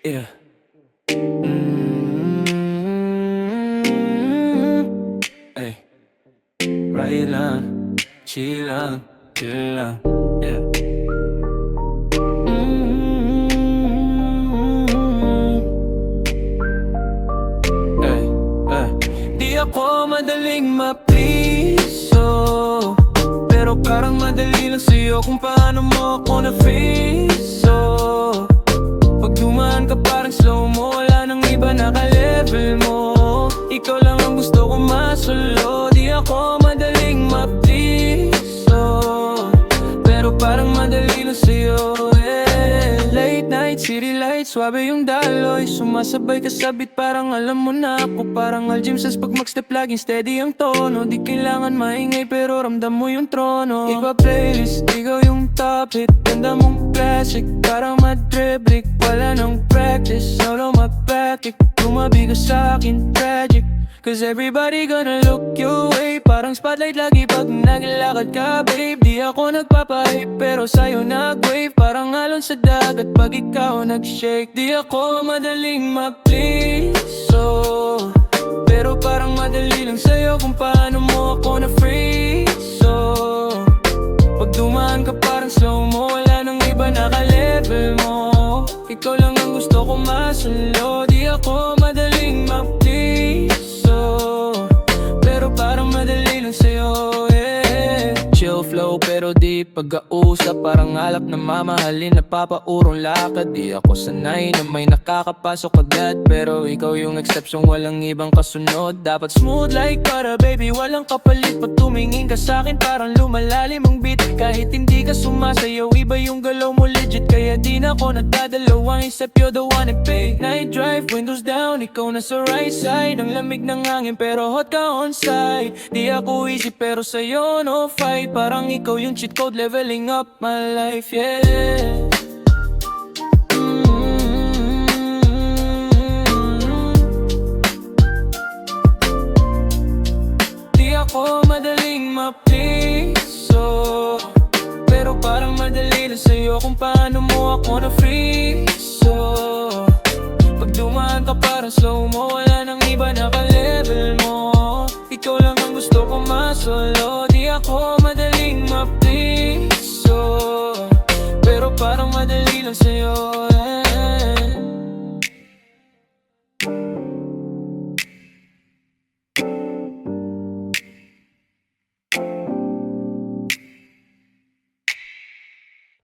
Yeah. Mm-hmm. Ay. Right lang. Chill lang. Chill lang. Yeah. Mm-hmm. Ay. Ay. Di ako madaling ma-please, oh. Pero parang madali lang sa'yo kung paano mo ako na-freeze, naka-level mo. Ikaw lang ang gusto ko masolo Di ako madaling ma-please oh. Pero parang madali lang sa'yo eh. Late night, city lights, swabe yung daloy. Sumasabay ka sa beat, parang alam mo na ako. Parang aljim sas pag mag-step laging steady ang tono. Di kailangan maingay pero ramdam mo yung trono. Iba playlist, ikaw yung top hit. Ganda mong classic, parang madriblick Wala nang practice, solo mapakik Tumabi ka sa'kin, tragic. Cause everybody gonna look your way. Parang spotlight lagi pag naglalakad ka babe. Di ako nagpapahype pero sa'yo nag-wave. Parang alon sa dagat pag ikaw nag-shake. Di ako madaling ma-please so Pero parang madali lang sa'yo kung paano mo ako na-freeze Ikaw lang ang gusto ko masulo Di ako madaling flow pero di pag-ausap Parang alap na mamahalin Napapaurong lakad. Di ako sanay na may nakakapasok agad. Pero ikaw yung exception Walang ibang kasunod. Dapat smooth like para baby Walang kapalit. Pag tumingin ka sa'kin Parang lumalalim ang beat. Kahit hindi ka sumasayaw Iba yung galaw mo legit. Kaya di na ako nagdadalawang Isip you're the one and pay Night drive, windows down Ikaw na sa right side. Ang lamig ng hangin Pero hot ka on side Di ako easy pero sa'yo no fight. Parang ikaw yung cheat code Leveling up my life, yeah. Di ako madaling ma-please so Pero parang madali lang sa'yo kung paano mo ako na-freeze so Pag dumaan ka parang slow mo Wala nang iba naka-level mo Ikaw lang ang gusto ko masolo ako madaling ma-please so Pero parang madali lang sa'yo